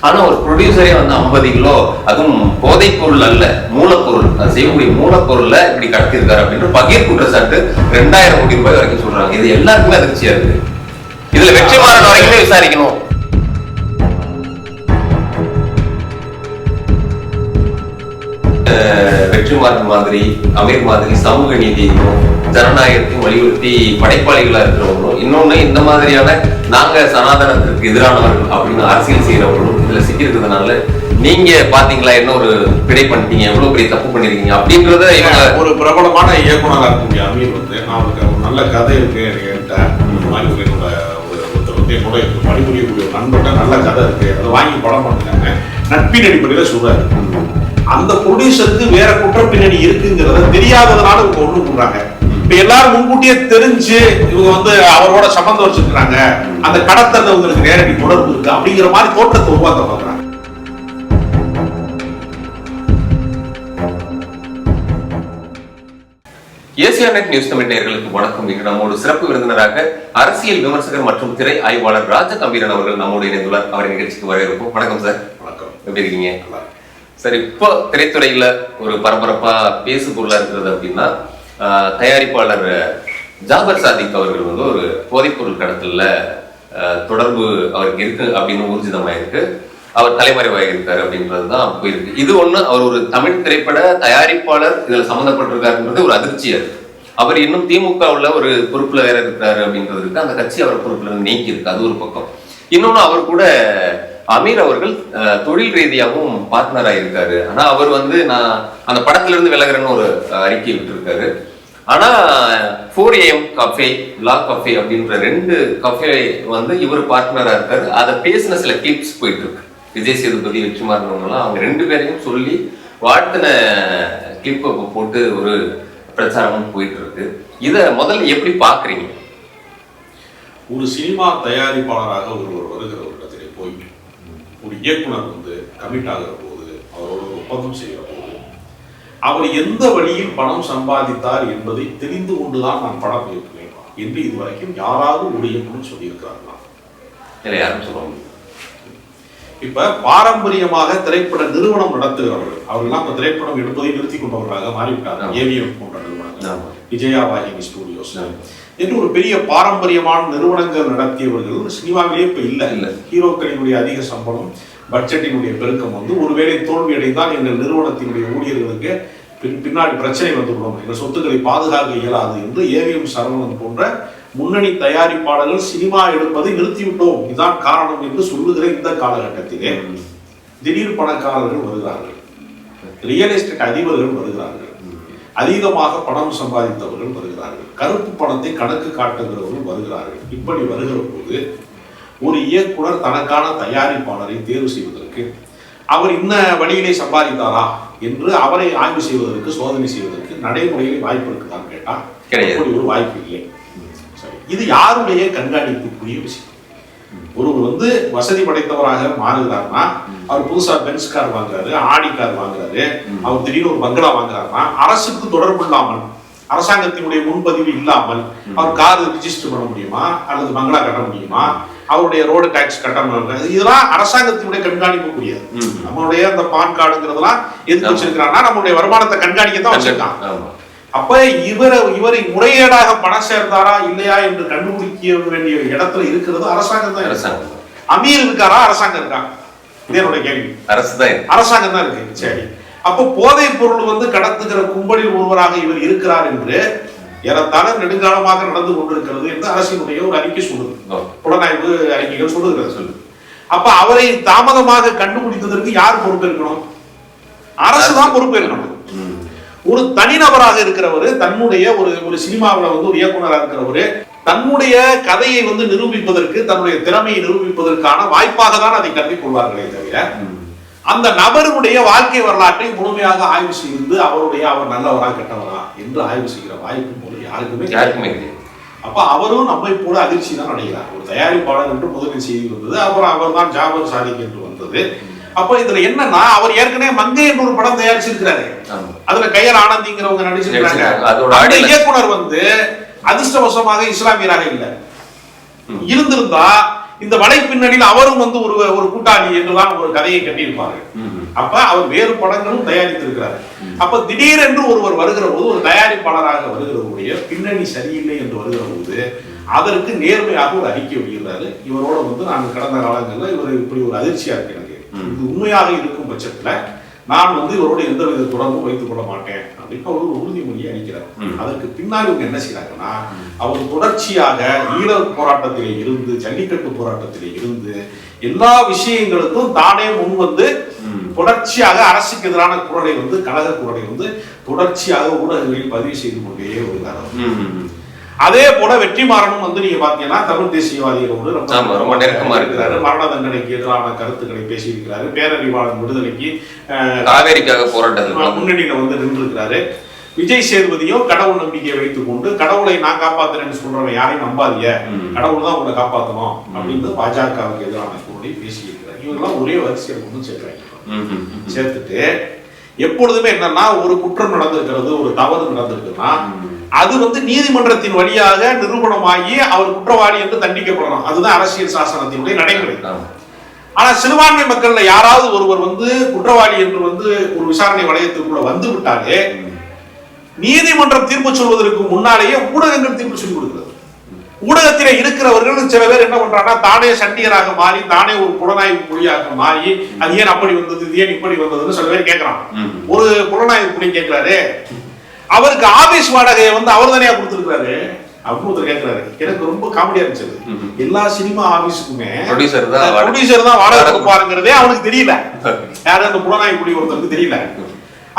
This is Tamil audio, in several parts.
ஆனா ஒரு ப்ரொடியூசரே வந்து ஐம்பது கிலோ அதுவும் போதைப் பொருள் அல்ல மூலப்பொருள். அது செய்யக்கூடிய மூலப்பொருள்ல இப்படி கடத்திருக்காரு அப்படின்ற பகீர் குற்றச்சாட்டு ரெண்டாயிரம் கோடி ரூபாய் வரைக்கும் சொல்றாங்க. இது எல்லாருக்குமே அதிர்ச்சியா இருக்கு. இதுல வெற்றிமாறன் வரைக்குமே விசாரிக்கணும். அஹ் வெற்றிமாறன் மாதிரி அமீர் மாதிரி சமூக நீதியையும் ஜனநாயகத்தையும் வலியுறுத்தி படைப்பாளிகளா இருக்கிறவங்களும் இன்னொன்னு இந்த மாதிரியான நாங்க சனாதனத்திற்கு எதிரானவர்கள் அப்படின்னு அரசியல் செய்யறவங்களும் இதுல சிக்கியிருக்கிறதுனால நீங்க பாத்தீங்களா என்ன ஒரு பிழை பண்ணிட்டீங்க எவ்வளவு பெரிய தப்பு பண்ணிருக்கீங்க அப்படின்றத ஒரு பிரபலமான இயக்குனராக இருக்கக்கூடிய அமீர் வந்து நான் அவருக்கு ஒரு நல்ல கதை இருக்கு என்கிட்ட. ஒருத்தர் வந்து என்னோட பணிபுரியக்கூடிய நண்பர்கிட்ட நல்ல கதை இருக்கு. அதை வாங்கி படம் பண்ணுங்க நட்பின் அடிப்படையில் சொல்றாரு. அந்த ப்ரொடியூசருக்கு வேற குற்ற பின்னணி இருக்குங்கிறத தெரியாததுனால இவங்க ஒண்ணு பண்றாங்க. இப்ப எல்லாரும் முன்கூட்டியே தெரிஞ்சு இவங்க வந்து அவரோட சம்பந்தம் வச்சிருக்காங்க அந்த கடத்தல உங்களுக்கு நேரடி தொடர்பு இருக்கு அப்படிங்கிற மாதிரி தோற்றத்தை உருவாக்க பாக்குறாங்க ஏசியா நெட் நியூஸ் தமிழ் நேயர்களுக்கு வணக்கம். இன்று நம்மோடு சிறப்பு விருந்தினராக அரசியல் விமர்சகர் மற்றும் திரை ஆய்வாளர் ராஜ கம்பீரன் அவர்கள் நம்மோடு இணைந்துள்ளார். அவரை நிகழ்ச்சிக்கு வரவேற்போம் வணக்கம் சார். வணக்கம். எப்படி இருக்கீங்க. சரி இப்போ திரைத்துறையில ஒரு பரபரப்பா பேசு பொருளா இருக்கிறது அப்படின்னா தயாரிப்பாளர் ஜாபர் சாதிக் அவர்கள் வந்து ஒரு போதைப்பொருள் கடத்தல தொடர்பு அவருக்கு இருக்கு அப்படின்னு ஊர்ஜிதமாயிருக்கு. அவர் தலைமறைவாக இருக்காரு அப்படின்றது தான் போயிருக்கு. இது ஒண்ணு அவர் ஒரு தமிழ் திரைப்பட தயாரிப்பாளர் இதுல சம்மந்தப்பட்டிருக்காருன்றது ஒரு அதிர்ச்சியா இருக்கு அவர் இன்னும் திமுக உள்ள ஒரு பொறுப்புல வேற இருக்கிறாரு அப்படின்றது இருக்கு அந்த கட்சி அவர் பொறுப்புல நீக்கி இருக்கு அது ஒரு பக்கம். இன்னொன்னு அவர் கூட அமீர் அவர்கள் தொழில் ரீதியாகவும் பார்ட்னரா இருக்காரு ஆனா அவர் வந்து நான் அந்த படத்துல இருந்து விலகுறேன்னு ஒரு அறிக்கை விட்டுருக்காரு. ஆனா four AM cafe la cafe அப்படின்ற ரெண்டு கஃபே வந்து இவர் பார்ட்னரா இருக்காரு. அதை பேசின சில கிளிப்ஸ் போயிட்டு இருக்கு விஜய் சேதுபதி வெற்றிமாறனவங்களாம் அவங்க ரெண்டு பேரையும் சொல்லி வாழ்த்தின கிளிப்பை போட்டு ஒரு பிரச்சாரமும் போயிட்டு இருக்கு இதை முதல்ல எப்படி பாக்குறீங்க ஒரு சினிமா தயாரிப்பாளராக ஒருவர் வருகிறது ஒரு ஒரு இயக்குனர் வந்து கமிட் ஆகிற போது அவரோட ஒப்பந்தம் செய்கிற போது அவர் எந்த வழியில் பணம் சம்பாதித்தார் என்பதை தெரிந்து கொண்டுதான் நான் படம் இயக்குவேன் என்று இதுவரைக்கும் யாராவது ஒரு இயக்குனர் சொல்லியிருக்கிறார்களா இல்லை யாரும் சொல்ல முடியும் இப்ப பாரம்பரியமாக திரைப்பட நிறுவனம் நடத்துகிறவர்கள் அவர்கள்லாம் இப்ப திரைப்படம் எடுப்பதை நிறுத்தி கொண்டவர்களாக மாறிவிட்டார்கள். ஏவிஎம் போன்ற நிறுவனங்கள். விஜயா வாகினி ஸ்டூடியோஸ். என்று ஒரு பெரிய பாரம்பரியமான நிறுவனங்கள் நடத்தியவர்கள். சினிமாவிலே இப்ப இல்ல. இல்ல. ஹீரோக்களினுடைய அதிக சம்பளம் பட்ஜெட்டினுடைய பெருக்கம் வந்து ஒருவேளை தோல்வி அடைந்தால் எங்கள் நிறுவனத்தினுடைய ஊழியர்களுக்கு பின் பின்னாடி பிரச்சனை வந்துவிடும். எங்கள் சொத்துக்களை பாதுகாக்க இயலாது என்று ஏவிஎம் சரவணன் போன்ற முன்னணி தயாரிப்பாளர்கள் சினிமா எடுப்பதை நிறுத்திவிட்டோம். இதுதான் காரணம் என்று சொல்லுகிற இந்த காலகட்டத்திலே திடீர் பணக்காரர்கள் வருகிறார்கள். ரியல் எஸ்டேட் அதிபர்கள் வருகிறார்கள். அதீதமாக பணம் சம்பாதித்தவர்கள் வருகிறார்கள். கருப்பு பணத்தை கணக்கு காட்டுகிறவர்கள் வருகிறார்கள். இப்படி வருகிற போது ஒரு இயக்குனர் தனக்கான தயாரிப்பாளரை தேர்வு செய்வதற்கு அவர் இன்ன வழியிலே சம்பாதித்தாரா என்று அவரை ஆய்வு செய்வதற்கு சோதனை செய்வதற்கு நடைமுறையில் வாய்ப்பு இருக்குதான்னு கேட்டா கிடையாது. ஒரு வாய்ப்பு இல்லை. சரி இது யாருடைய கண்காணிப்புக்குரிய விஷயம்? ஒருவர் வந்து வசதி படைத்தவராக மாறுகிறார்னா அவர் புதுசா பென்ஸ் கார் வாங்குறாரு ஆடி கார் வாங்குறாரு. அவர் திடீர்னு ஒரு பங்களா வாங்குறாருன்னா அரசுக்கு தொடர்பு இல்லாமல் அரசாங்கத்தினுடைய முன்பதிவு இல்லாமல் அவர் கார் ரிஜிஸ்டர் பண்ண முடியுமா? அல்லது பங்களா கட்ட முடியுமா? அவருடைய ரோடு டாக்ஸ் கட்ட முடியுமா? இதெல்லாம் அரசாங்கத்தினுடைய கண்காணிப்புக்குரியது ம். நம்மளுடைய அந்த பான் கார்டுங்கிறதெல்லாம் எதுக்கு வச்சிருக்கிறாங்கன்னா நம்மளுடைய வருமானத்தை கண்காணிக்க தான் வச்சிருக்கான் அப்ப இவரை இவரை முறைகேடாக பணம் சேர்ந்தாரா இல்லையா என்று கண்டுபிடிக்க வேண்டிய இடத்துல இருக்கிறது அரசாங்கம் தான். அரசாங்கம் அமீர் இருக்காரா? அரசாங்கம் இருக்கா? இது என்னோட கேள்வி. அரசு தான். அரசாங்கம் தான் இருக்கு. சரி. அப்போ போதைப் பொருள் வந்து கடத்துகிற கும்பலில் ஒருவராக இவர் இருக்கிறார் என்று ஏறத்தாழ நெடுங்காலமாக நடந்து கொண்டிருக்கிறது என்று அரசினுடைய ஒரு அறிக்கை சொல்லுது. புலனாய்வு அறிக்கைகள் சொல்லுகிறது சொல்லு. அப்ப அவரை தாமதமாக கண்டுபிடித்ததற்கு யார் பொறுப்பேற்கணும்? அரசு தான் பொறுப்பேற்கணும். ஒரு தனிநபராக இருக்கிறவர் தன்னுடைய ஒரு ஒரு சினிமாவில் வந்து ஒரு இயக்குனராக இருக்கிறவர் தன்னுடைய கதையை வந்து நிரூபிப்பதற்கு தன்னுடைய திறமையை நிரூபிப்பதற்கான வாய்ப்பாக தான் அதை கருதி கொள்வார்களே தவிர. அந்த நபருடைய வாழ்க்கை வரலாற்றை முழுமையாக ஆய்வு செய்து அவருடைய அவர் நல்லவரா கெட்டவரா என்று ஆய்வு செய்கிற வாய்ப்பு போல யாருக்குமே. யாருக்குமே கிடையாது. அப்ப அவரும் நம்மை போல அதிர்ச்சி தான் அடைகிறார். ஒரு தயாரிப்பாளர் என்று முதலில் செய்தி வந்தது அப்புறம் அவர் தான் ஜாபர் சாதிக் என்று வந்தது. அப்ப இதுல என்னன்னா அவர் ஏற்கனவே மங்கை என்ற ஒரு படம் தயாரிச்சிருக்கிறாரு. அதுல கையர் ஆனந்திங்கிறவங்க நடிச்சிருக்காங்க. இயக்குனர் வந்து அதிர்ஷ்டவசமாக இஸ்லாமியராக இல்ல. இருந்திருந்தா இந்த வலை பின்னணியில் அவரும் வந்து ஒரு ஒரு கூட்டாளி என்றுதான் ஒரு கதையை கட்டியிருப்பாரு. அப்ப அவர் வேறு படங்களும் தயாரித்திருக்கிறார். அப்ப திடீரென்று ஒருவர் வருகிற போது ஒரு தயாரிப்பாளராக வருகிறவருடைய பின்னணி சரியில்லை என்று வருகிற போது அதற்கு நேர்மையாக ஒரு அறிக்கை வெளியிடுறாரு. இவரோட வந்து நான் கடந்த காலங்களில் இவர் இப்படி ஒரு அதிர்ச்சியா இருக்கு எனக்கு. இது உண்மையாக இருக்கும் பட்சத்துல நான் வந்து இவரோட எந்த வித தொடர்பும் வைத்துக் கொள்ள மாட்டேன் அப்படின்னு அவர் ஒரு உறுதிமொழியை அளிக்கிறார். அதற்கு பின்னாடி இவங்க என்ன செய்றாங்கன்னா அவர் தொடர்ச்சியாக ஈழ போராட்டத்திலே இருந்து ஜல்லிக்கட்டு போராட்டத்திலே இருந்து எல்லா விஷயங்களுக்கும் தானே முன் வந்து. தொடர்ச்சியாக அரசுக்கு எதிரான குரலை வந்து கழக குரலை வந்து தொடர்ச்சியாக ஊடகங்களில் பதிவு செய்து கொண்டே வருகிறார். அதே போல வெற்றிமாறனும் வந்து நீங்க பாத்தீங்கன்னா தமிழ் தேசியவாதிகளோடு ஆமா, ரொம்ப நெருக்கமா இருக்கிறாரு. மரண தண்டனைக்கு எதிரான கருத்துக்களை பேசியிருக்கிறாரு. பேரறிவாளன் விடுதலைக்கு காவேரிக்காக போராட்டத்தில் முன்னணியில வந்து நின்றுருக்கிறாரு. விஜய் சேதுபதியும் கடவுள் நம்பிக்கையை வைத்துக் கொண்டு கடவுளை நான் காப்பாத்துறேன்னு சொல்றவன் யாரையும் நம்பாதீங்க. கடவுள் தான் உங்களை காப்பாத்தணும் அப்படின்னு பாஜகவுக்கு எதிரான குரலை பேசியிருக்கிறார். இவங்கெல்லாம் ஒரே வரிசையில் கொண்டு சேர்க்கிறாங்க. சேர்த்துட்டு எப்பொழுதுமே என்னன்னா ஒரு குற்றம் நடந்திருக்கிறது ஒரு தவறு நடந்திருக்குன்னா அது வந்து நீதிமன்றத்தின் வழியாக நிரூபணமாகி அவர் குற்றவாளி என்று தண்டிக்கப்படணும் அதுதான் அரசியல் சாசனத்தினுடைய நடைமுறை. ஆனா சிறுபான்மை மக்கள்ல யாராவது ஒருவர் வந்து குற்றவாளி என்று வந்து ஒரு விசாரணை வளையத்துக்குள்ள வந்து விட்டாலே நீதிமன்றம் தீர்ப்பு சொல்வதற்கு முன்னாலேயே ஊடகங்கள் தீர்ப்பு சொல்லி கொடுக்கிறது ஊடகத்திலே இருக்கிறவர்கள் சில பேர் என்ன பண்றாங்கன்னா தானே சண்டிகராக மாறி தானே ஒரு புலனாய்வு மொழியாக மாறி அது ஏன் அப்படி வந்தது இது ஏன் இப்படி வந்ததுன்னு சில பேர் கேட்கறான். ஒரு புலனாய்வு புள்ளி கேட்கிறாரு அவருக்கு ஆபீஸ் வாடகையை வந்து அவர் தானே கொடுத்துருக்காரு அப்படின்னு ஒருத்தர் கேட்கிறாரு எனக்கு ரொம்ப காமெடியா இருந்துச்சு. எல்லா சினிமா ஆபீஸுக்குமே Producer தான். ப்ரொடியூசர் தான் வாடகை கொடுப்பாருங்கிறதே அவனுக்கு தெரியல. யாரு அந்த புலனாய்வு புள்ளி ஒருத்தருக்கு தெரியல.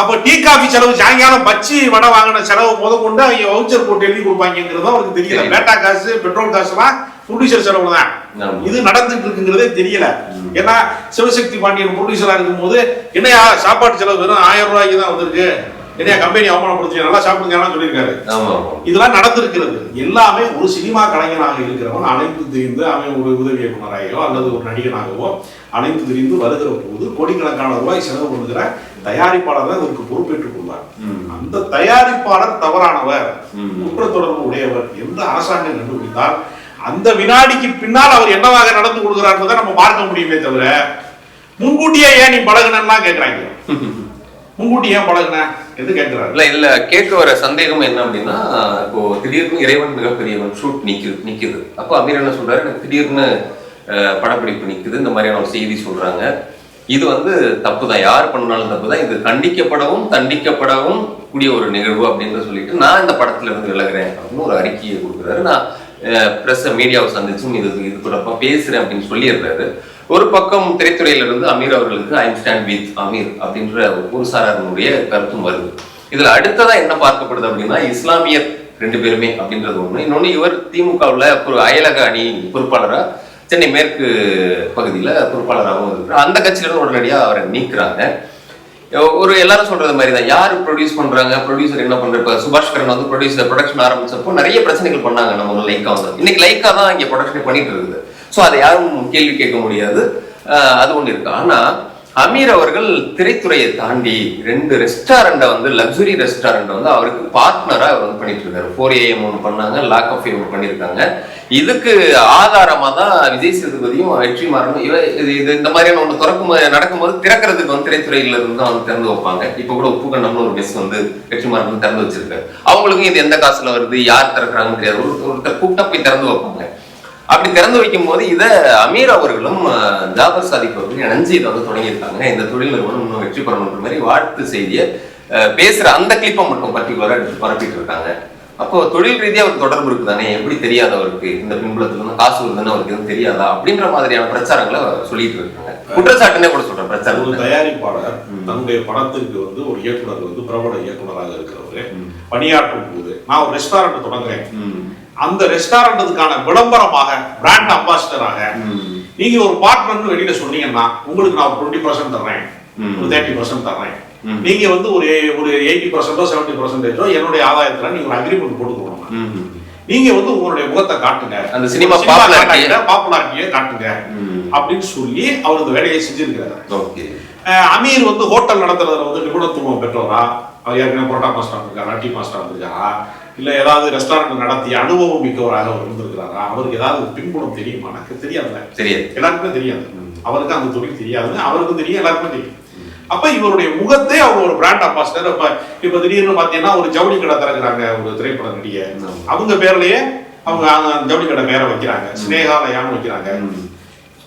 அப்ப டீ காபி செலவு சாயங்காலம் பச்சி வடை வாங்கின செலவு முத கொண்டு அவங்க வவுச்சர் போட்டு எழுதி கொடுப்பாங்கிறது அவருக்கு தெரியல. பேட்டா காசு பெட்ரோல் காசுலாம் ப்ரொடியூசர் செலவு தான். இது நடந்துட்டு இருக்குங்கிறதே தெரியல. ஏன்னா சிவசக்தி பாண்டியன் ப்ரொடியூசரா இருக்கும்போது என்னையா சாப்பாட்டு செலவு வெறும் ஆயிரம் ரூபாய்க்கு தான் வந்திருக்கு. என்னையா கம்பெனி அவமானப்படுத்தி நல்லா சாப்பிடுங்கலாம் சொல்லியிருக்காரு. இதெல்லாம் நடந்திருக்கிறது எல்லாமே ஒரு சினிமா கலைஞனாக இருக்கிறவன் அனைத்து தெரிந்து அவன் ஒரு உதவி இயக்குனராகவோ அல்லது ஒரு நடிகனாகவோ அனைத்து தெரிந்து வருகிற போது கோடிக்கணக்கான ரூபாய் செலவு பண்ணுகிற தயாரிப்பாளர் தான் இதற்கு பொறுப்பேற்றுக் கொள்வார். அந்த தயாரிப்பாளர் தவறானவர் ம். குற்ற தொடர்பு உடையவர் என்று அரசாங்கம் கண்டுபிடித்தால் அந்த வினாடிக்கு பின்னால் அவர் என்னவாக நடந்து கொள்கிறார் நம்ம பார்க்க முடியுமே தவிர முன்கூட்டியே ஏன் நீ பழகுனா கேட்கிறாங்க முன்கூட்டி ஏன் பழகின? எது கேட்கிறாரு? இல்ல இல்ல கேட்க வர சந்தேகம் என்ன அப்படின்னா இப்போ திடீர்னு இறைவன் மிகப்பெரியவன் ஷூட் நிக்குது நிக்குது. அப்போ அமீர் என்ன சொல்றாரு? எனக்கு திடீர்னு படப்பிடிப்பு நிக்குது இந்த மாதிரியான ஒரு செய்தி சொல்றாங்க. இது வந்து தப்பு தான் யார் பண்ணாலும் தப்பு தான் இது கண்டிக்கப்படவும் தண்டிக்கப்படவும் கூடிய ஒரு நிகழ்வு அப்படின்னு சொல்லிட்டு நான் இந்த படத்துல இருந்து விலகுறேன் அப்படின்னு ஒரு அறிக்கையை கொடுக்குறாரு. நான் பிரஸ் மீடியாவை சந்திச்சும் இது இது தொடர்பாக பேசுறேன் அப்படின்னு சொல்லிடுறாரு. ஒரு பக்கம் திரைத்துறையிலிருந்து அமீர் அவர்களுக்கு ஐம் ஸ்டாண்ட் வித் அமீர் அப்படின்ற ஒரு சாராரனுடைய கருத்தும் வருது. இதுல அடுத்ததா என்ன பார்க்கப்படுது அப்படின்னா இஸ்லாமியர் ரெண்டு பேருமே அப்படின்றது ஒண்ணு. இன்னொன்னு இவர் திமுகவுல ஒரு அயலக அணி பொறுப்பாளரா சென்னை மேற்கு பகுதியில பொறுப்பாளராகவும் இருக்கிறார் அந்த கட்சியில இருந்து உடனடியா அவரை நீக்குறாங்க. ஒரு எல்லாரும் சொல்றது மாதிரி தான் யார் ப்ரொடியூஸ் பண்றாங்க? ப்ரொடியூசர் என்ன பண்ற இப்ப சுபாஷ் கரன் வந்து ப்ரொடியூசர் ப்ரொடக்ஷன் ஆரம்பிச்சப்போ நிறைய பிரச்சனைகள் பண்ணாங்க நம்ம லைக்கா வந்து இன்னைக்கு லைக்கா தான் இங்க ப்ரொடக்ஷன் பண்ணிட்டு இருக்குது. ஸோ அதை யாரும் கேள்வி கேட்க முடியாது. அது ஒன்று இருக்கு. ஆனால் அமீர் அவர்கள் திரைத்துறையை தாண்டி ரெண்டு ரெஸ்டாரண்ட்டை வந்து லக்ஸுரி ரெஸ்டாரண்ட்டை வந்து அவருக்கு பார்ட்னராக அவர் வந்து பண்ணிட்டு இருக்காரு ஃபோர் ஏஎம் ஒன்று பண்ணாங்க லாக் ஆஃப் ஒன்று பண்ணியிருக்காங்க இதுக்கு ஆதாரமாக தான் விஜய் சேதுபதியும் வெற்றிமாறனும் இவ இது இது இந்த மாதிரியான ஒன்று திறக்கும் போது- நடக்கும்போது திறக்கிறதுக்கு வந்து திரைத்துறையில இருந்து தான் வந்து திறந்து வைப்பாங்க. இப்போ கூட உப்புக்கண்டம்னு ஒரு மெஸ் வந்து வெற்றிமாறன் வந்து திறந்து வச்சிருக்காரு. அவங்களுக்கும் இது எந்த காசுல வருது யார் திறக்கிறாங்கன்னு தெரியாது. ஒரு- ஒருத்தர் கூப்பிட்டா போய் திறந்து வைப்பாங்க. அப்படி திறந்து வைக்கும் போது இதை அமீர் அவர்களும் ஜாபர் சாதிக் அவர்களும் இணைஞ்சு இதை வந்து தொடங்கியிருக்காங்க. இந்த தொழில் நிறுவனம் இன்னும் வெற்றி பெறணுன்ற மாதிரி வாழ்த்து செய்தியை பேசுற அந்த கிளிப்பை மட்டும் பர்டிகுலரா எடுத்து பரப்பிட்டு இருக்காங்க. அப்போ தொழில் ரீதியா ஒரு தொடர்பு இருக்குதானே? எப்படி தெரியாத அவருக்கு? இந்த பின்புலத்துல இருந்து காசு வருதுன்னு அவருக்கு எதுவும் தெரியாதா? அப்படின்ற மாதிரியான பிரச்சாரங்களை சொல்லிட்டு இருக்காங்க. குற்றச்சாட்டுனே கூட சொல்றேன் ஒரு பிரச்சாரம் தயாரிப்பாளர் தன்னுடைய படத்திற்கு வந்து ஒரு இயக்குனர் வந்து பிரபல இயக்குனராக இருக்கிறவரு பணியாற்றும் போது நான் ஒரு ரெஸ்டாரண்ட் தொடங்குறேன். அந்த ரெஸ்டாரண்ட்டுக்கான விளம்பரமாக பிராண்ட் அம்பாசிடராக. நீங்க ஒரு பார்ட்னர்னு வெளியில சொன்னீங்கன்னா உங்களுக்கு நான் டுவெண்ட்டி பர்சன்ட் தர்றேன். ஒரு தேர்ட்டி பர்சன்ட் தர்றேன். நீங்க வந்து ஒரு ஒரு எயிட்டி பர்சன்டோ செவன்டி பர்சன்டேஜோ என்னுடைய ஆதாயத்துல நீங்க ஒரு அக்ரிமெண்ட் போட்டுக்கணும் ம். நீங்க வந்து உங்களுடைய முகத்தை காட்டுங்க அந்த சினிமா. பாப்புலாரிட்டியை காட்டுங்க. அப்படின்னு சொல்லி அவர் இந்த வேலையை செஞ்சிருக்கிறாரு அமீர் வந்து ஹோட்டல் நடத்துறதுல வந்து நிபுணத்துவம் பெற்றவரா அவர் ஏற்கனவே புரோட்டா மாஸ்டர் இருக்காரா டீ மாஸ்டர் இருந்திருக்காரா இல்ல ஏதாவது ரெஸ்டாரண்ட் நடத்திய அனுபவம் மிக்கவராக அவர் இருந்திருக்கிறாரா? அவருக்கு ஏதாவது பின்புலம் தெரியுமா? எனக்கு தெரியாதுல்ல. தெரியாது. எல்லாருக்குமே தெரியாது. அவருக்கு அந்த தொழில் தெரியாது அவருக்கும் தெரியும் எல்லாருக்கும் தெரியும். அப்ப இவருடைய முகத்தை அவங்க ஒரு பிராண்ட் அம்பாசிடர் அப்ப இப்ப திடீர்னு பாத்தீங்கன்னா ஒரு ஜவுளி கடை திறக்கிறாங்க ஒரு திரைப்பட நடிகை. அவங்க பேர்லயே அவங்க அந்த ஜவுளி கடை பேரை வைக்கிறாங்க ஸ்னேகாலயான்னு வைக்கிறாங்க.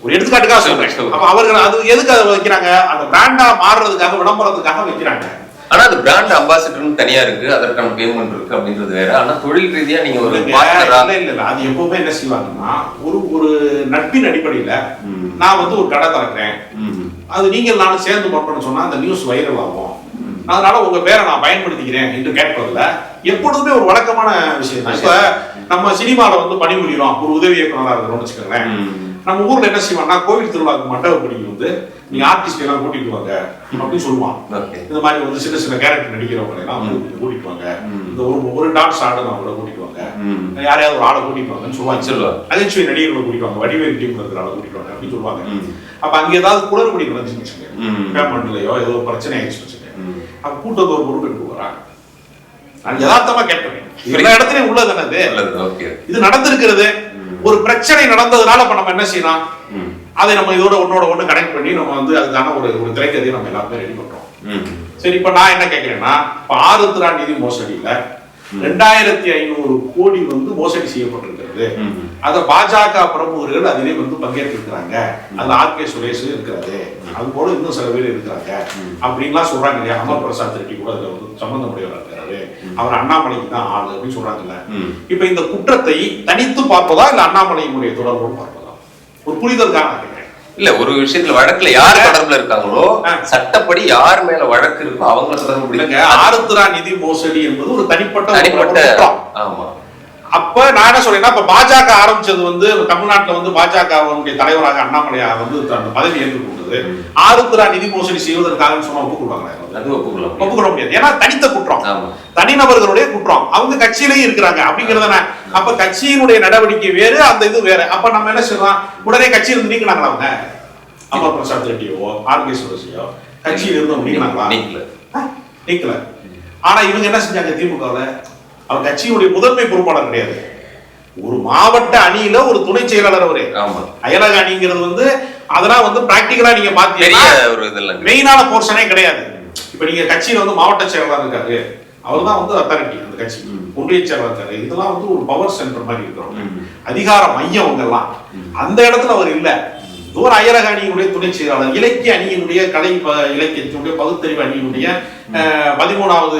ஒரு எடுத்துக்காட்டுக்காக சொல்றேன். அப்ப அவர்கள் அது எதுக்கு அதை வைக்கிறாங்க? அந்த பிராண்டா மாறுறதுக்காக விளம்பரத்துக்காக வைக்கிறாங்க. ஆனா அது பிராண்ட் அம்பாசிடர்னு தனியா இருக்கு. அதற்கான பேமெண்ட் இருக்கு அப்படின்றது வேற. ஆனா தொழில் ரீதியா நீங்க ஒரு பார்ட்னரா இல்ல அது எப்பவுமே என்ன செய்வாங்கன்னா ஒரு ஒரு நட்பின் அடிப்படையில. நான் வந்து ஒரு கடை திறக்கிறேன். அது நீங்கள் நானும் சேர்ந்து பண்றோம்னு சொன்னா அந்த நியூஸ் வைரல் ஆகும் அதனால உங்க பேரை நான் பயன்படுத்திக்கிறேன் என்று கேட்பதில்ல. எப்பொழுதுமே ஒரு வழக்கமான விஷயம் தான். இப்ப நம்ம சினிமால வந்து பணிபுரிகிறோம் ஒரு உதவி இயக்குனரா இருக்கிறோம்னு வச்சுக்கோங்களேன். நம்ம ஊர்ல என்ன செய்வாங்கன்னா கோவில் திருவிழாக்கு மண்டபப்படிக்கு வந்து நீங்க ஆர்டிஸ்ட் எல்லாம் கூட்டிட்டு வாங்க அப்படின்னு சொல்லுவான். இந்த மாதிரி வந்து சின்ன சின்ன கேரக்டர் நடிக்கிறவங்க எல்லாம் வந்து கூட்டிட்டு வாங்க. இந்த ஒரு ஒரு டான்ஸ் ஆடுனவங்கள கூட்டிட்டு வாங்க. யாரையாவது ஒரு ஆளை கூட்டிட்டு வாங்கன்னு சொல்லுவாங்க. சொல்லுவாங்க. நகைச்சுவை நடிகர்களை கூட்டிட்டு வாங்க வடிவேல் டீம்ல இருக்கிற ஆளை கூட்டிட்டு வாங்க அப்படின்னு சொல்லுவாங்க. அப்ப அங்க ஏதாவது குளறுபடி நடந்துச்சுன்னு வச்சுக்கோங்க. பேமெண்ட்லயோ ஏதோ பிரச்சனை ஆயிடுச்சு வச்சுக்கோங்க. அப்ப கூட்டத்தை ஒரு பொறுப்பெடுக்க வராங்க நான் யதார்த்தமா கேட்பேன் எல்லா இடத்துலயும் உள்ளது என்னது இது நடந்திருக்கிறது. ஒரு பிரச்சனை நடந்ததுனால இப்ப நம்ம என்ன செய்யலாம். அதை நம்ம இதோட ஒன்னோட ஒண்ணு கனெக்ட் பண்ணி நம்ம வந்து அதுக்கான ஒரு ஒரு திரைக்கதையை நம்ம எல்லாருமே ரெடி பண்றோம். ம். சரி இப்ப நான் என்ன கேட்கிறேன்னா இப்ப ஆருத்ரா நிதி மோசடியில ரெண்டாயிரத்தி ஐநூறு கோடி வந்து மோசடி செய்யப்பட்டிருக்கிறது. அத பாஜக பிரமுகர்கள் அதிலே வந்து பங்கேற்றிருக்கிறாங்க. அதுல ஆர் கே சுரேஷ் இருக்கிறது அது போல இன்னும் சில பேர் இருக்கிறாங்க. அப்படின்லாம் சொல்றாங்க இல்லையா? அமர் பிரசாத் ரெட்டி கூட அதுல வந்து சம்பந்தமுடையவர் இருக்கிறாரு அவர் அண்ணாமலைக்கு தான் ஆளு அப்படின்னு சொல்றாங்கல்ல. இப்ப இந்த குற்றத்தை தனித்து பார்ப்பதா இல்ல அண்ணாமலையினுடைய தொடர்போடு பார்ப்பதா? ஒரு நான் கேட்கிறேன் இல்ல ஒரு விஷயத்துல வழக்குல யார் தொடர்புல இருக்காங்களோ. சட்டப்படி யார் மேல வழக்கு இருக்கோ அவங்க தொடர்பு ஆருத்ரா நிதி மோசடி என்பது ஒரு தனிப்பட்ட தனிப்பட்ட. ஆமா அப்ப நான் என்ன சொல்றேன்னா இப்ப பாஜக ஆரம்பிச்சது வந்து தமிழ்நாட்டுல வந்து பாஜகவுடைய தலைவராக அண்ணாமலையா வந்து அந்த பதவி ஏற்றுக்கொண்டது. ஆருத்ரா நிதி மோசடி செய்வதற்காக சொன்னா ஒப்புக்கொள்வாங்களா? அது ஒப்புக்கலாம் ஒப்புக்கொள்ள முடியாது. ஏன்னா தனித்த குற்றம். தனிநபர்களுடைய குற்றம். அவங்க கட்சியிலேயே இருக்கிறாங்க அப்படிங்கறத அப்ப கட்சியினுடைய நடவடிக்கை வேறு அந்த இது வேற. அப்ப நம்ம என்ன செய்யலாம்? உடனே கட்சியிலிருந்து நீக்கினாங்களா அவங்க? அமர் பிரசாத் ரெட்டியோ ஆர் கே சுரேஷையோ கட்சியில இருந்து அவங்க நீக்கினாங்களா? நீக்கல. நீக்கல. ஆனா இவங்க என்ன செஞ்சாங்க? திமுகவுல அவர் கட்சியினுடைய முதன்மை பொறுப்பாளர் கிடையாது. ஒரு மாவட்ட அணியில ஒரு துணை செயலாளர் அவரு. அயலக அணிங்கிறது வந்து அதெல்லாம் வந்து பிராக்டிகலா நீங்க பாத்தீங்கன்னா மெயினான போர்ஷனே கிடையாது. இப்ப நீங்க கட்சியில வந்து மாவட்ட செயலாளர் இருக்காரு. அவர் தான் வந்து அத்தாரிட்டி அந்த கட்சி. ஒன்றிய செயலாளர் இருக்காரு. இதெல்லாம் வந்து ஒரு பவர் சென்டர் மாதிரி இருக்கிறவங்க. ம். அதிகார மையம் அவங்க எல்லாம் அந்த இடத்துல அவர் இல்ல. ஒரு அயலக அணியினுடைய துணை செயலாளர் இலக்கிய அணியினுடைய கலை ப- இலக்கியத்தினுடைய பகுத்தறிவு அணியினுடைய பதிமூணாவது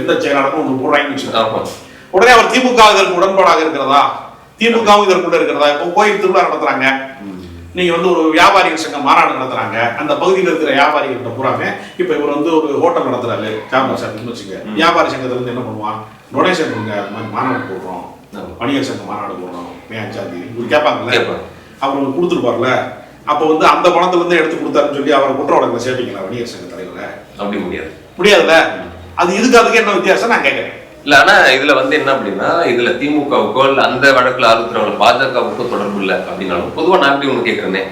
இந்த செயலாளர் ஒன்று போடுறாங்கன்னு உடனே அவர் திமுக இதற்கு உடன்பாடாக இருக்கிறதா? திமுகவும் இதற்குள்ள இருக்கிறதா? இப்போ கோயில் திருவிழா நடத்துறாங்க. நீங்க வந்து ஒரு வியாபாரிகள் சங்கம் மாநாடு நடத்துறாங்க. அந்த பகுதியில் இருக்கிற வியாபாரிகள்ட்ட பூராமே இப்ப இவர் வந்து ஒரு ஹோட்டல் நடத்துறாரு. சாம்பார் சாப்பிட்டு வச்சுங்க வியாபாரி சங்கத்துல இருந்து என்ன பண்ணுவான்? டொனேஷன் கொடுங்க மாநாடு போடுறோம். வணிகர் சங்க மாநாடு போடுறோம். மே அஞ்சாம் தேதி. இவர் கேட்பாங்கல்ல? கேட்பாங்க. அவர் கொடுத்துருப்பார்ல? அப்ப வந்து அந்த பணத்துல இருந்து எடுத்து கொடுத்தாருன்னு சொல்லி அவரை குற்ற வழக்கில் சேர்ப்பீங்களா வணிகர் சங்க தலைவரை? அப்படி முடியாது. முடியாதுல்ல? அது இதுக்கு அதுக்கு என்ன வித்தியாசம்? நான் கேட்கறேன் இல்ல ஆனா இதுல வந்து என்ன அப்படின்னா இதுல திமுகவுக்கோ இல்ல அந்த வழக்குல ஆளுத்துறவங்கள பாஜகவுக்கோ தொடர்பு இல்ல அப்படின்னாலும் பொதுவா நான் எப்படி ஒண்ணு கேக்குறேனே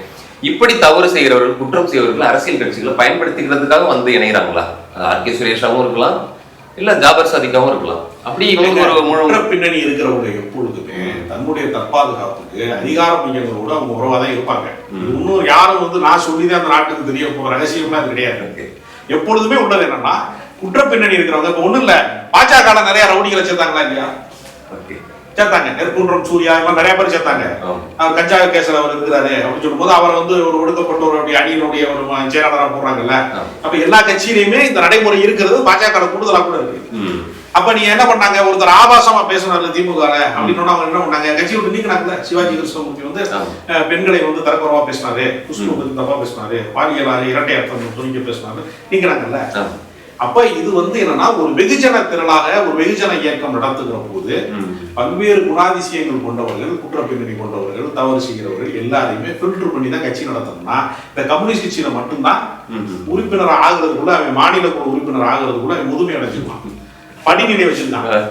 இப்படி தவறு செய்கிறவர்கள் குற்றம் செய்கிறவர்கள் அரசியல் கட்சிகளை பயன்படுத்திக்கிறதுக்காக வந்து இணைகிறாங்களா ஆர் கே சுரேஷாவும் இருக்கலாம் இல்ல ஜாபர் சாதிக்காவும் இருக்கலாம். அப்படி இவங்க ஒரு பின்னணி இருக்கிறவங்க எப்பொழுதுமே தன்னுடைய தற்பாதுகாப்புக்கு அதிகார மையங்களோட அவங்க உறவா தான் இருப்பாங்க இன்னும் யாரும் வந்து நான் சொல்லிதான் அந்த நாட்டுக்கு தெரிய போற ரகசியம்லாம் அது கிடையாது. எப்பொழுதுமே உள்ளது என்னன்னா குற்ற பின்னணி இருக்கிறவங்க இப்ப ஒண்ணும் இல்ல பாஜக நிறைய ரவுடிகளை சேர்த்தாங்களா இல்லையா? Okay. சேர்த்தாங்க. நெற்குன்றம் சூர்யா எல்லாம் நிறைய பேர் சேர்த்தாங்க. கஞ்சா கேஸ்ல அவர் இருக்கிறாரு அப்படின்னு சொல்லும்போது அவரை வந்து ஒரு ஒடுக்கப்பட்ட ஒரு அப்படி அணியினுடைய ஒரு ம- செயலாளரா போடுறாங்கல்ல. அப்ப எல்லா கட்சியிலையுமே இந்த நடைமுறை இருக்கிறது பாஜக கூடுதலா கூட இருக்கு. அப்ப நீங்க என்ன பண்ணாங்க? ஒருத்தர் ஆபாசமா பேசினாரு திமுக அப்படின்னு அவங்க என்ன பண்ணாங்க? கட்சி விட்டு நீக்கினாங்கல்ல சிவாஜி கிருஷ்ணமூர்த்தி வந்து பெண்களை வந்து தரக்குறவா பேசினாரு. குஷ்பு தப்பா பேசினாரு. பாலியல் இரட்டை அர்த்தம் துணிக்க பேசினாரு. நீக்கிறாங்கல்ல. அப்ப இது வந்து என்னன்னா ஒரு வெகுஜன திரளாக ஒரு வெகுஜன இயக்கம் நடத்துகிற போது. பல்வேறு குணாதிசயங்கள் கொண்டவர்கள் குற்ற பின்னணி கொண்டவர்கள் தவறு செய்கிறவர்கள் எல்லாரையுமே ஃபில்டர் பண்ணி தான் கட்சி நடத்தணும்னா இந்த கம்யூனிஸ்ட் கட்சியில மட்டும்தான். உறுப்பினர் ஆகுறதுக்குள்ள அவன் மாநில குழு உறுப்பினர் ஆகுறதுக்குள்ள அவன் முதுமை அடைஞ்சிருவான் படிநிலை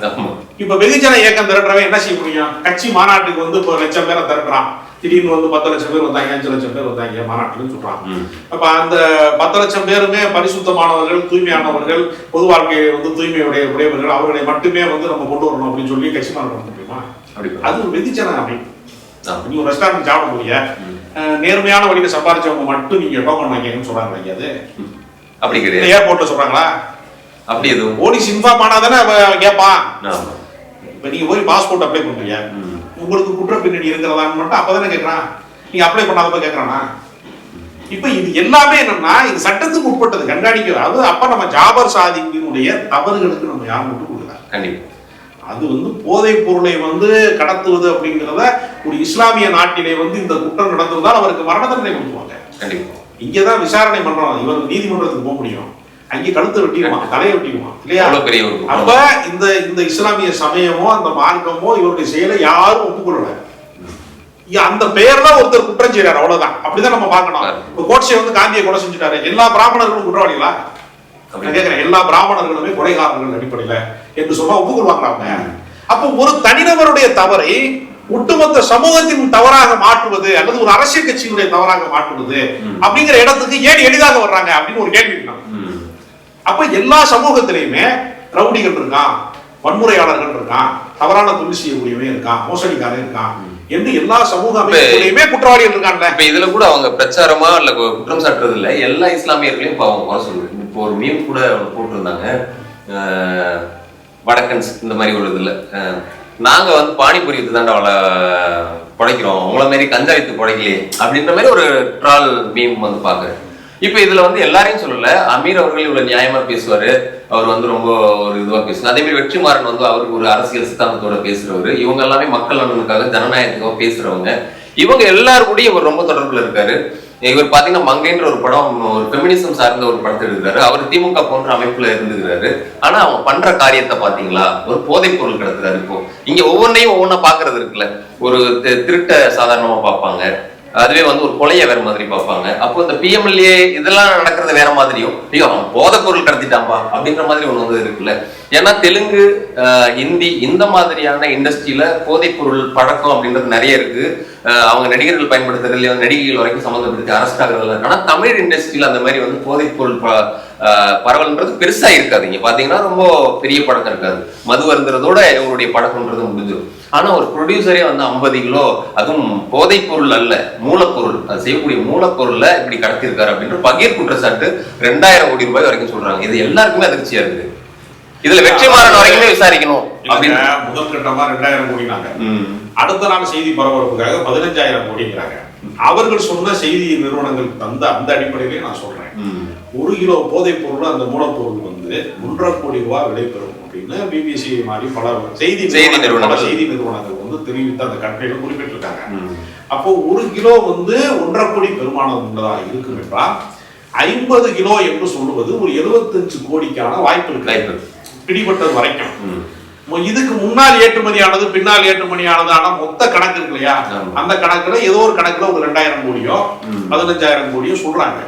ஆமா. இப்ப வெகுஜன இயக்கம் திரட்டுறவன் என்ன செய்ய முடியும் கட்சி மாநாட்டுக்கு வந்து இப்போ லட்சம் பேரை திரட்டுறான் திடீர்னு வந்து பத்து லட்சம் பேர் வந்தாங்க அஞ்சு லட்சம் பேர் வந்தாங்க மாநாட்டுன்னு சொல்றாங்க. அப்ப அந்த பத்து லட்சம் பேருமே பரிசுத்தமானவர்கள் தூய்மையானவர்கள் பொது வாழ்க்கையை வந்து தூய்மையுடைய உடையவர்கள் அவர்களை மட்டுமே வந்து நம்ம கொண்டு வரணும் அப்படின்னு சொல்லி கட்சி மாநாடு நடத்த முடியுமா அப்படி அது ஒரு வெதிச்சன அமைப்பு. ஆ. நீ ஒரு ரெஸ்டாரண்ட் சாப்பிட போறீங்க அஹ், நேர்மையான வழியில சம்பாதிச்சவங்க மட்டும் நீங்க டோக்கன் வாங்கிங்கன்னு சொல்றாங்க அது? அப்படி கிடையாது. ஏர்போர்ட்ல சொல்றாங்களா? அப்படி எதுவும். போலீஸ் இன்ஃபார்ம் ஆனாதானே கேட்பான். இப்ப நீங்க போய் பாஸ்போர்ட் அப்ளை பண்றீங்க. உங்களுக்கு குற்ற பின்னணி இருக்கிறதான்னு மட்டும் அப்பதானே கேட்கறான் நீங்க அப்ளை பண்ணாதப்ப கேட்கறானா இப்ப இது எல்லாமே என்னன்னா இது சட்டத்துக்கு உட்பட்டது. கண்காணிக்க அது அப்ப நம்ம ஜாபர் சாதிக்கினுடைய தவறுகளுக்கு நம்ம யாரும் விட்டு கொடுக்கல. கண்டிப்பா. அது வந்து போதைப் பொருளை வந்து கடத்துவது அப்படிங்கிறத ஒரு இஸ்லாமிய நாட்டிலே வந்து இந்த குற்றம் நடந்திருந்தால் அவருக்கு மரண தண்டனை கொடுத்துருவாங்க. கண்டிப்பா. இங்கதான் விசாரணை பண்றோம். இவர் நீதிமன்றத்துக்கு போக முடியும். அங்கே கழுத்தை வெட்டிடுவான் தலையை வெட்டிடுவான் இல்லையா. அப்ப இந்த இந்த இஸ்லாமிய சமயமோ அந்த மார்க்கமோ இவருடைய செயலை யாரும் ஒப்புக்கொள்ளல. அந்த பெயர்ல ஒருத்தர் குற்றம் செய்யறாரு அவ்வளவுதான். அப்படிதான் நம்ம பார்க்கணும். இப்ப கோட்சே வந்து காந்தியை கொலை செஞ்சுட்டாரு. எல்லா பிராமணர்களும் குற்றவாளிகளா? கேட்கிறேன் எல்லா பிராமணர்களுமே கொலைகாரர்கள் அடிப்படையில என்று சொன்னா ஒப்புக்கொள்வாங்களா அவங்க? அப்போ ஒரு தனிநபருடைய தவறை ஒட்டுமொத்த சமூகத்தின் தவறாக மாற்றுவது அல்லது ஒரு அரசியல் கட்சியினுடைய தவறாக மாற்றுவது அப்படிங்கிற இடத்துக்கு ஏன் எளிதாக வர்றாங்க அப்படின்னு ஒரு கேள்வி. அப்ப எல்லா சமூகத்திலையுமே ரவுடிகள் இருக்கான் வன்முறையாளர்கள் இருக்கான் தவறான தொழில் செய்யக்கூடியவன் இருக்கான் மோசடிக்காரன் இருக்கான் என்று எல்லா சமூக அமைப்புகளையுமே குற்றவாளிகள் இருக்கான்ல இப்ப இதுல கூட அவங்க பிரச்சாரமா இல்ல குற்றம் சாட்டுறது இல்ல. எல்லா இஸ்லாமியர்களையும் இப்ப அவங்க சொல்லுது இப்போ ஒரு மீம் கூட போட்டிருந்தாங்க. வடக்கன்ஸ் இந்த மாதிரி ஒரு இதுல. நாங்க வந்து பானிபூரி வித்து தாண்டா அவளை படைக்கிறோம். உங்களை மாதிரி கஞ்சா வித்து படைக்கலையே அப்படின்ற மாதிரி ஒரு ட்ரால் மீம் வந்து பாக்குறேன் இப்ப இதுல வந்து எல்லாரையும் சொல்லல. அமீர் அவர்கள் இவ்வளவு நியாயமா பேசுவாரு. அவர் வந்து ரொம்ப ஒரு இதுவா பேசுவார். அதே மாதிரி வெற்றிமாறன் வந்து அவருக்கு ஒரு அரசியல் சித்தாந்தத்தோட பேசுறவரு. இவங்க எல்லாமே மக்கள் நலனுக்காக ஜனநாயகத்துக்காக பேசுறவங்க. இவங்க எல்லாரு கூட இவர் ரொம்ப தொடர்புல இருக்காரு. இவர் பாத்தீங்கன்னா மங்கைன்ற ஒரு படம் ஒரு பெமினிசம் சார்ந்த ஒரு படத்தை எடுக்கிறாரு அவர் திமுக போன்ற அமைப்புல இருந்துக்கிறாரு. ஆனா அவங்க பண்ற காரியத்தை பாத்தீங்களா ஒரு போதைப் பொருள் இப்போ. இங்க ஒவ்வொன்றையும் ஒவ்வொன்றா பாக்குறது இருக்குல்ல. ஒரு திருட்ட சாதாரணமா பார்ப்பாங்க அதுவே வந்து ஒரு கொலையை வேற மாதிரி பார்ப்பாங்க. அப்போ இந்த பிஎம்எல்ஏ இதெல்லாம் நடக்கிறது வேற மாதிரியும் ஐயோ அவன் பொருள் கடத்திட்டான்பா அப்படின்ற மாதிரி ஒன்று வந்து இருக்குல்ல. ஏன்னா தெலுங்கு ஆஹ், ஹிந்தி இந்த மாதிரியான இண்டஸ்ட்ரியில போதைப்பொருள் பழக்கம் அப்படின்றது நிறைய இருக்கு. ஆஹ், அவங்க நடிகர்கள் பயன்படுத்துறதுல நடிகைகள் வரைக்கும் சம்மந்தப்பட்டு அரெஸ்ட் ஆகுறதுல இருக்கு. தமிழ் இண்டஸ்ட்ரியில அந்த மாதிரி வந்து போதைப்பொருள் ப- ஆஹ், பரவல்ன்றது பெருசா இருக்காது. இங்க பாத்தீங்கன்னா ரொம்ப பெரிய பழக்கம் இருக்காது. மது வருங்கிறதோட இவங்களுடைய பழக்கம்ன்றது முடிஞ்சிடும். ஆனா ஒரு ப்ரொடியூசரே வந்து ஐம்பது கிலோ அதுவும் போதைப் பொருள் அல்ல மூலப்பொருள். அது செய்யக்கூடிய மூலப்பொருள்ல இப்படி கடத்திருக்காரு அப்படின்ற பகீர் குற்றச்சாட்டு ரெண்டாயிரம் கோடி ரூபாய் வரைக்கும் சொல்றாங்க. இது எல்லாருக்குமே அதிர்ச்சியா இருக்கு இதுல வெற்றிமாறன் வரைக்குமே விசாரிக்கணும் அப்படின்னு. முதல் கட்டமா ரெண்டாயிரம் கோடினாங்க. அடுத்த நாள் செய்தி பரபரப்புக்காக பதினஞ்சாயிரம் கோடிங்கிறாங்க. அவர்கள் சொன்ன செய்தி நிறுவனங்கள் தந்த அந்த அடிப்படையிலே நான் சொல்றேன். ஒரு கிலோ போதைப் பொருள் அந்த மூலப்பொருள் வந்து ஒன்றரை கோடி ரூபாய் விலை பெறும் அப்படின்னு பிபிசி மாதிரி பல செய்தி செய்தி நிறுவனங்கள். செய்தி நிறுவனங்கள் வந்து தெரிவித்த அந்த கட்டுரையில குறிப்பிட்டிருக்காங்க. அப்போ ஒரு கிலோ வந்து ஒன்றரை கோடி பெருமானம் உள்ளதாக இருக்கும் என்றால் ஐம்பது கிலோ என்று சொல்லுவது ஒரு 75 கோடிக்கான வாய்ப்பு இருக்கு. பிடிபட்டது வரைக்கும் இதுக்கு முன்னால் ஏற்றுமதியானது பின்னால் ஏற்றுமதியானது ஆனா மொத்த கணக்கு இருக்கு இல்லையா. அந்த கணக்குல ஏதோ ஒரு கணக்குல ஒரு ரெண்டாயிரம் கோடியோ. பதினஞ்சாயிரம் கோடியோ சொல்றாங்க.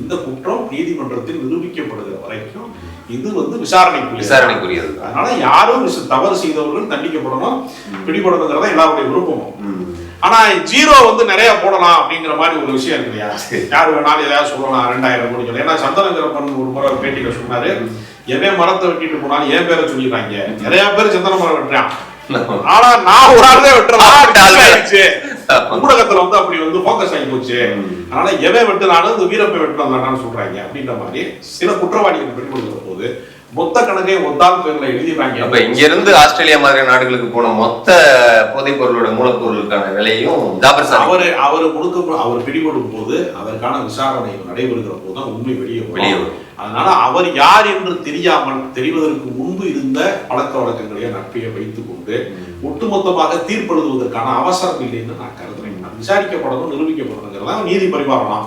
இந்த குற்றம் நீதிமன்றத்தில் நிரூபிக்கப்படுகிற வரைக்கும் இது வந்து விசாரணைக்குரிய விசாரணைக்குரியது. அதனால யாரும் தவறு செய்தவர்கள் தண்டிக்கப்படணும் பிடிபடணுங்கிறத எல்லாருடைய விருப்பமும். ஆனா ஜீரோ வந்து நிறைய போடலாம் அப்படிங்கிற மாதிரி ஒரு விஷயம் இருக்கு இல்லையா? யார் வேணாலும் எதையாவது சொல்லலாம் ரெண்டாயிரம் கோடி சொல்லி ஏன்னா சந்தனங்கிரப்பன் ஒரு முறை பேட்டியில சொன்னாரு எவன் மரத்தை வெட்டிட்டு போனாலும் என் பேரை சொல்லிடுறாங்க. நிறைய பேர் சந்தன மரம் வெட்டுறான். ஆனா நான் ஒரு ஆள் வெட்டுறேன். ஊடகத்துல வந்து அப்படி வந்து போக்கஸ் ஆகி போச்சு. அதனால எவன் வெட்டுனாலும் இந்த வீரப்பை வெட்டினான்னு சொல்றாங்க. அப்படின்ற மாதிரி சில குற்றவாளிகள் பின்படுகிற போது மொத்த கணக்கை ஒத்தால் பேர்ல எழுதிடுறாங்க அப்ப இங்க இருந்து ஆஸ்திரேலியா மாதிரியான நாடுகளுக்கு போன மொத்த போதைப் பொருளோட மூலப்பொருளுக்கான விலையும் அவரு அவரு முழுக்க அவர் பிடிபடும் போது அதற்கான விசாரணை நடைபெறுகிற போது தான் உண்மை வெளியே வெளியே வரும். அதனால அவர் யார் என்று தெரியாமல் தெரிவதற்கு முன்பு இருந்த பழக்க வழக்கங்களையே நட்பையை வைத்துக் கொண்டு ஒட்டுமொத்தமாக தீர்ப்பெழுதுவதற்கான அவசரம் இல்லைன்னு நான் கருதுறேன். விசாரிக்கப்படணும் நிரூபிக்கப்படணுங்கிறதா நீதி பரிமாறலாம்.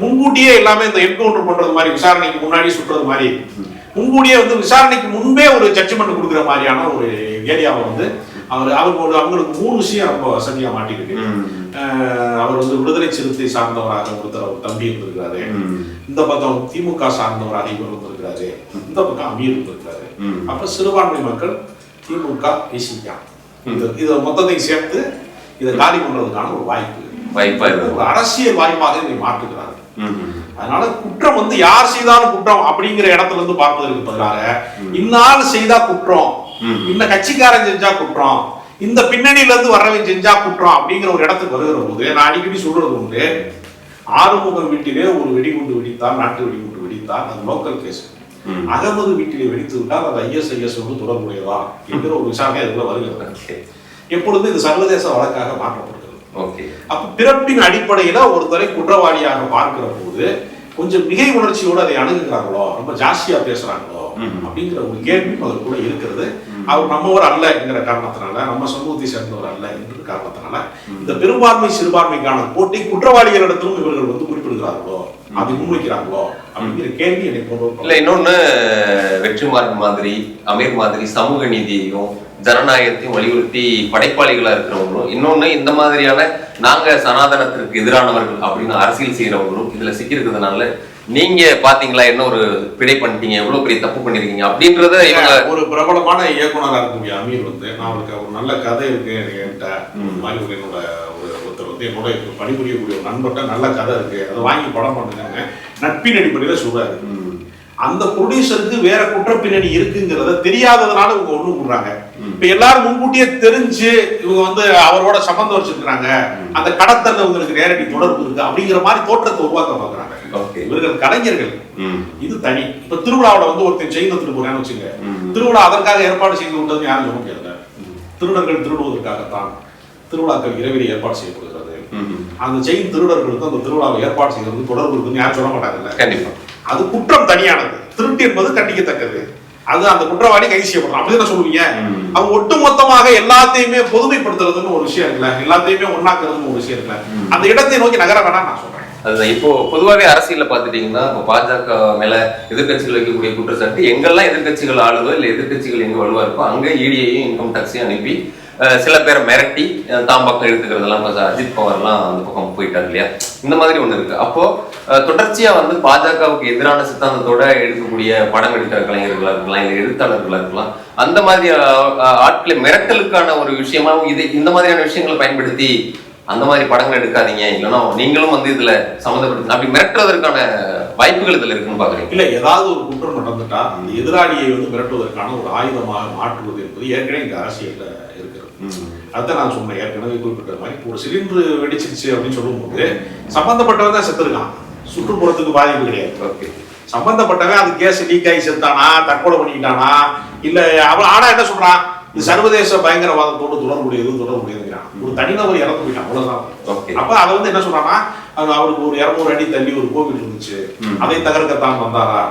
முன்கூட்டியே எல்லாமே இந்த என்கவுண்டர் பண்றது மாதிரி விசாரணைக்கு முன்னாடி சுட்டுறது மாதிரி. முன்கூட்டியே வந்து விசாரணைக்கு முன்பே ஒரு ஜட்ஜ்மெண்ட் கொடுக்குற மாதிரியான ஒரு ஏரியாவை வந்து அவர் ஒரு அவங்களுக்கு மூணு விஷயம் ரொம்ப வசதியா மாட்டிருக்கு அவர் வந்து விடுதலை சிறுத்தை சார்ந்தவராக ஒருத்தர் அவர் தம்பி இருந்திருக்கிறாரு. இந்த பக்கம் திமுக சார்ந்தவராக இவர் இருந்திருக்கிறாரு. இந்த பக்கம் அமீர் இருந்திருக்கிறாரு. அப்ப சிறுபான்மை மக்கள் திமுக விசிகா இது இதை மொத்தத்தையும் சேர்த்து இதை காலி பண்றதுக்கான ஒரு வாய்ப்பு. வாய்ப்பா ஒரு அரசியல் வாய்ப்பாக இதை மாற்றுகிறார்கள். ம், ம். அதனால குற்றம் வந்து யார் செய்தாலும் குற்றம் அப்படிங்கிற இடத்துல இருந்து பார்ப்பதற்கு பதிலாக இன்னால் செய்தா குற்றம். இந்த கட்சிக்காரன் செஞ்சா குற்றம். இந்த பின்னணியில இருந்து வர்றவன் செஞ்சா குற்றம் அப்படிங்கிற ஒரு இடத்துக்கு வருகிற போது நான் அடிக்கடி சொல்றது உண்டு. ஆறுமுகம் வீட்டிலே ஒரு வெடிகுண்டு வெடித்தால் நாட்டு வெடிகுண்டு வெடித்தால் அது லோக்கல் கேஸ். அகமது வீட்டிலே வெடித்து விட்டால் அது ஐஎஸ்ஐஎஸ் வந்து தொடர்புடையதா? என்கிற ஒரு விசாரணை அதுல வருகிறது. எப்பொழுது இது சர்வதேச வழக்காக மாற்றப்படுகிறது ஓகே அப்ப பிறப்பின் அடிப்படையில ஒருத்தரை குற்றவாளியாக பார்க்கிற போது கொஞ்சம் மிகை உணர்ச்சியோடு அதை அணுகுகிறாங்களோ ரொம்ப ஜாஸ்தியா பேசுறாங்களோ. அப்படிங்கிற ஒரு கேள்வி அதற்குள்ள இருக்கிறது. அவர் நம்மவர் அல்ல என்கிற காரணத்தினால நம்ம சமூகத்தை சேர்ந்தவர் அல்ல என்கிற காரணத்தினால இந்த பெரும்பான்மை சிறுபான்மைக்கான போட்டி குற்றவாளிகளிடத்திலும் இவர்கள் வந்து குறிப்பிடுகிறார்களோ? அதை முன்வைக்கிறாங்களோ அப்படிங்கிற கேள்வி போன்ற இல்ல இன்னொன்னு வெற்றிமாறன் மாதிரி அமீர் மாதிரி சமூக நீதியையும் ஜனநாயகத்தையும் வலியுறுத்தி படைப்பாளிகளா இருக்கிறவங்களும் இன்னொன்னு இந்த மாதிரியான நாங்க சனாதனத்திற்கு எதிரானவர்கள் அப்படின்னு அரசியல் செய்யறவங்களும் இதுல சிக்கியிருக்கிறதுனால நீங்க பாத்தீங்களா என்ன ஒரு பிழை பண்ணிட்டீங்க எவ்வளவு பெரிய தப்பு பண்ணிருக்கீங்க அப்படின்றத ஒரு பிரபலமான இயக்குனரா இருக்கக்கூடிய அமீர் வந்து நான் அவருக்கு ஒரு நல்ல கதை இருக்கு என்கிட்ட. இந்த மாதிரி ஒரு என்னோட ஒரு வந்து என்னோட பணிபுரியக்கூடிய ஒரு நண்பர்கிட்ட நல்ல கதை இருக்கு. அதை வாங்கி படம் பண்ணுங்க நட்பின் அடிப்படையில சொல்றாரு. அந்த ப்ரொடியூசருக்கு வேற குற்ற பின்னணி இருக்குங்கிறத தெரியாததுனால இவங்க ஒண்ணு கூடுறாங்க. இப்ப எல்லாரும் முன்கூட்டியே தெரிஞ்சு இவங்க வந்து அவரோட சம்பந்தம் வச்சிருக்காங்க அந்த கடத்தல் இவங்களுக்கு நேரடி தொடர்பு இருக்கு அப்படிங்கிற மாதிரி தோற்றத்தை உருவாக்க பாக்குறாங்க ஓகே. இவர்கள் கலைஞர்கள். இது தனி. இப்ப திருவிழாவுல வந்து ஒருத்தன் செயின் எடுத்துட்டு போறான்னு வச்சுங்க. திருவிழா அதற்காக ஏற்பாடு செய்து விட்டது யாரும் சொல்ல முடியாது திருடர்கள் திருடுவதற்காகத்தான் திருவிழாக்கள் இரவில் ஏற்பாடு செய்யப்படுகிறது. அந்த செயின் திருடர்களுக்கும் அந்த திருவிழாவை ஏற்பாடு செய்யறது தொடர்பு இருக்குன்னு யாரும் சொல்ல மாட்டாங்கல்ல. கண்டிப்பா. அது குற்றம் தனியானது. திருட்டு என்பது கண்டிக்கத்தக்கது. அது அந்த குற்றவாளி கைது செய்யப்படலாம். அப்படிதான் சொல்லுவீங்க. அவங்க ஒட்டுமொத்தமாக எல்லாத்தையுமே பொதுமைப்படுத்துறதுன்னு ஒரு விஷயம் இருக்குல்ல. எல்லாத்தையுமே ஒண்ணாக்குறதுன்னு ஒரு விஷயம் இருக்குல்ல. அந்த இடத்தை நோக்கி நகர வேணாம் நான் சொல்றேன். அதுதான். இப்போ பொதுவாகவே அரசியல்ல பாத்துட்டீங்கன்னா இப்போ பாஜக மேல எதிர்க்கட்சிகள் வைக்கக்கூடிய குற்றச்சாட்டு எங்கெல்லாம் எதிர்க்கட்சிகள் ஆளுதோ இல்ல எதிர்க்கட்சிகள் எங்க வலுவா இருக்கோ அங்க இடியையும் இன்கம் டாக்ஸையும் அனுப்பி சில பேரை மிரட்டி தாம் பக்கம் எடுத்துக்கிறதெல்லாம் கொஞ்சம் அஜித் பவர்லாம் அந்த பக்கம் போயிட்டாரு இல்லையா? இந்த மாதிரி ஒன்று இருக்கு. அப்போ தொடர்ச்சியா வந்து பாஜகவுக்கு எதிரான சித்தாந்தத்தோட எடுக்கக்கூடிய படம் எடுக்கிற கலைஞர்களா இருக்கலாம் இல்லை எழுத்தாளர்களா இருக்கலாம் அந்த மாதிரி ஆட்களை மிரட்டலுக்கான ஒரு விஷயமாவும் இது இந்த மாதிரியான விஷயங்களை பயன்படுத்தி அந்த மாதிரி படங்கள் எடுக்காதீங்க. இல்லைன்னா நீங்களும் வந்து இதுல சம்மந்தப்படுத்து அப்படி மிரட்டுறதற்கான வாய்ப்புகள் இதுல இருக்குன்னு பாக்குறீங்க. இல்ல ஏதாவது ஒரு குற்றம் நடந்துட்டா அந்த எதிராளியை வந்து மிரட்டுவதற்கான ஒரு ஆயுதமாக மாற்றுவது என்பது ஏற்கனவே இந்த அரசியல அதான் நான் சொன்னேன் ஏற்கனவே குறிப்பிட்ட மாதிரி இப்போ ஒரு சிலிண்டர் வெடிச்சிருச்சு அப்படின்னு சொல்லும்போது சம்பந்தப்பட்டவன் தான் செத்துருக்கான். சுற்றுப்புறத்துக்கு பாதிப்பு கிடையாது. ஓகே. சம்பந்தப்பட்டவன் அது கேஸ் லீக் ஆகி செத்தானா தற்கொலை பண்ணிக்கிட்டானா இல்ல அவன் ஆனா என்ன சொல்றான்? இது சர்வதேச பயங்கரவாதத்தோடு தொடர்புடையது தொடர்புடையதுங்கிறான் ஒரு தனிநபர் இறந்து போயிட்டான் அவ்வளவுதான். அப்ப அதை வந்து என்ன சொல்றான்னா அவருக்கு ஒரு இருநூறு அடி தள்ளி ஒரு கோவில் இருந்துச்சு. அதை தகர்க்கத்தான் வந்தாரா?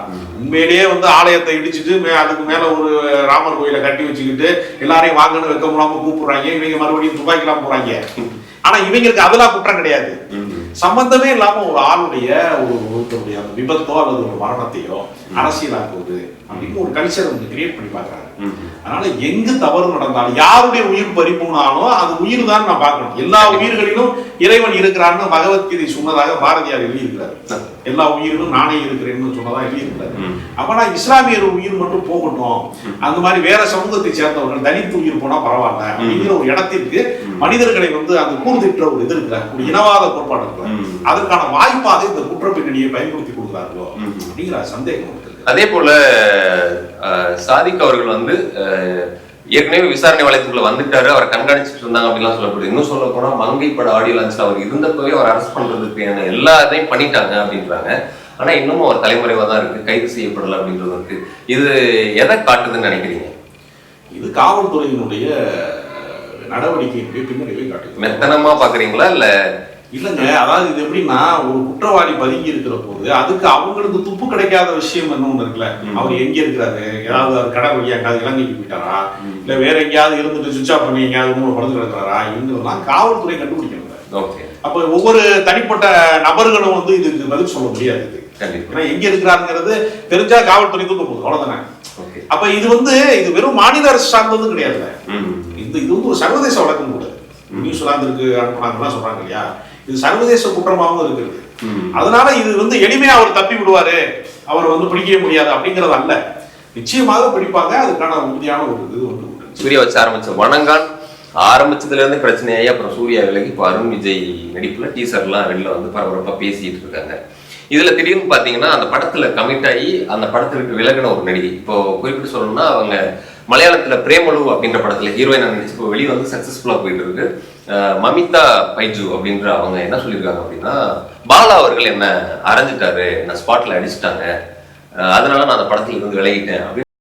உண்மையிலேயே வந்து ஆலயத்தை இடிச்சிட்டு மே- அதுக்கு மேல ஒரு ராமர் கோயிலை கட்டி வச்சுக்கிட்டு எல்லாரையும் வாங்கன்னு வைக்க முடியாம கூப்பிடுறாங்க. இவங்க மறுபடியும் துபாய்க்கெல்லாம் போறாங்க. ஆனா இவங்களுக்கு அதெல்லாம் குற்றம் கிடையாது. சம்பந்தமே இல்லாம ஒரு ஆளுடைய ஒரு ஒருத்தருடைய அந்த விபத்தோ அல்லது ஒரு மரணத்தையோ அரசியலாக்குவது அப்படின்னு ஒரு கல்ச்சர் வந்து கிரியேட் பண்ணி பாக்குறாங்க அதனால எங்கு தவறு நடந்தாலும் யாருடைய உயிர் பறிப்புனாலும் அது உயிர் தான் நான் பார்க்கணும் எல்லா உயிர்களிலும் இறைவன் இருக்கிறான்னு பகவத்கீதை சொன்னதாக பாரதியார் எழுதியிருக்கிறார் எல்லா உயிரிலும் நானே இருக்கிறேன்னு சொன்னதா எழுதியிருக்கிறார். அப்ப நான் இஸ்லாமியர் உயிர் மட்டும் போகட்டும் அந்த மாதிரி வேற சமூகத்தை சேர்ந்தவர்கள் தனித்து உயிர் போனா பரவாயில்ல அப்படிங்கிற ஒரு இடத்திற்கு மனிதர்களை வந்து அந்த கூர்திட்ட ஒரு இது இருக்கிற ஒரு இனவாத கோட்பாடு இருக்கிற ம். அதற்கான வாய்ப்பாக இந்த குற்ற பின்னணியை பயன்படுத்தி கொடுக்குறார்களோ. அப்படிங்கிற சந்தேகம் அதே போல சாதிக் அவர்கள் வந்து ஏற்கனவே விசாரணை வளையத்துக்குள்ள வந்துட்டாரு அவரை கண்காணிச்சிட்டு இருந்தாங்க அப்படிலாம் சொல்லப்படுது. இன்னும் சொல்ல போனா மங்கை பட ஆடியோ லான்ச்ல அவர் இருந்தப்பவே அவர் அரெஸ்ட் பண்றதுக்கு எல்லா இதையும் பண்ணிட்டாங்க அப்படின்றாங்க. ஆனா இன்னமும் அவர் தலைமுறைவா தான் இருக்கு கைது செய்யப்படல அப்படின்றது இருக்கு. இது எதை காட்டுதுன்னு நினைக்கிறீங்க? இது காவல்துறையினுடைய நடவடிக்கையினுடைய பின்னடைவை காட்டுது. மெத்தனமா பாக்குறீங்களா இல்ல இல்லைங்க அதாவது இது எப்படின்னா ஒரு குற்றவாளி பதுங்கி இருக்கிற போது அதுக்கு அவங்களுக்கு துப்பு கிடைக்காத விஷயம் என்ன ஒண்ணு இருக்குல்ல? அவர் எங்க இருக்கிறாரு? ஏதாவது அவர் கடை வழியா எங்காவது இலங்கைக்கு போயிட்டாரா? இல்ல வேற எங்கேயாவது இருந்துட்டு சுவிச் ஆஃப் பண்ணி எங்கேயாவது மூணு படுத்து கிடக்குறாரா? இவங்கெல்லாம் காவல்துறை கண்டுபிடிக்கணும் ஓகே. அப்ப ஒவ்வொரு தனிப்பட்ட நபர்களும் வந்து இதுக்கு பதில் சொல்ல முடியாது இது. ஏன்னா எங்க இருக்கிறாருங்கிறது தெரிஞ்சா காவல்துறை தூக்க போகுது அவ்வளவுதானே? அப்ப இது வந்து இது வெறும் மாநில அரசு சார்ந்ததும் கிடையாதுல்ல. ம். இந்த இது வந்து ஒரு சர்வதேச வழக்கம் கூட நியூசிலாந்திற்கு அனுப்புனாங்கலாம் சொல்றாங்க இல்லையா? இது சர்வதேச குற்றமாகவும் இருக்குது. அதனால இது வந்து எளிமையா அவர் தப்பி விடுவாரு. அவர் வந்து பிடிக்கவே முடியாது அப்படிங்கிறது அல்ல. நிச்சயமாக பிடிப்பாங்க. அதுக்கான உறுதியான ஒரு இது உண்டு. சூர்யா வச்சு ஆரம்பிச்ச வணங்கான் ஆரம்பிச்சதுல இருந்து பிரச்சனையாகி அப்புறம் சூர்யா விலகி இப்போ அருண் விஜய் நடிப்புல டீசர்லாம் வெளில வந்து பரபரப்பா பேசிட்டு இருக்காங்க. இதுல திடீர்னு பாத்தீங்கன்னா அந்த படத்துல கமிட் ஆகி அந்த படத்திற்கு விலகின ஒரு நடிகை. இப்போ குறிப்பிட்டு சொல்லணும்னா அவங்க மலையாளத்துல பிரேமலு அப்படின்ற படத்துல ஹீரோயினா நடிச்சு இப்போ வெளியே வந்து சக்சஸ்ஃபுல்லா போயிட்டு இருக்கு. மமிதா பைஜு அப்படின்ற அவங்க என்ன சொல்லியிருக்காங்க அப்படின்னா பாலா அவர்கள் என்ன அரைஞ்சிட்டாரு என்ன ஸ்பாட்ல அடிச்சிட்டாங்க. அஹ் அதனால நான் அந்த படத்துல இருந்து விலகிட்டேன் அப்படின்னு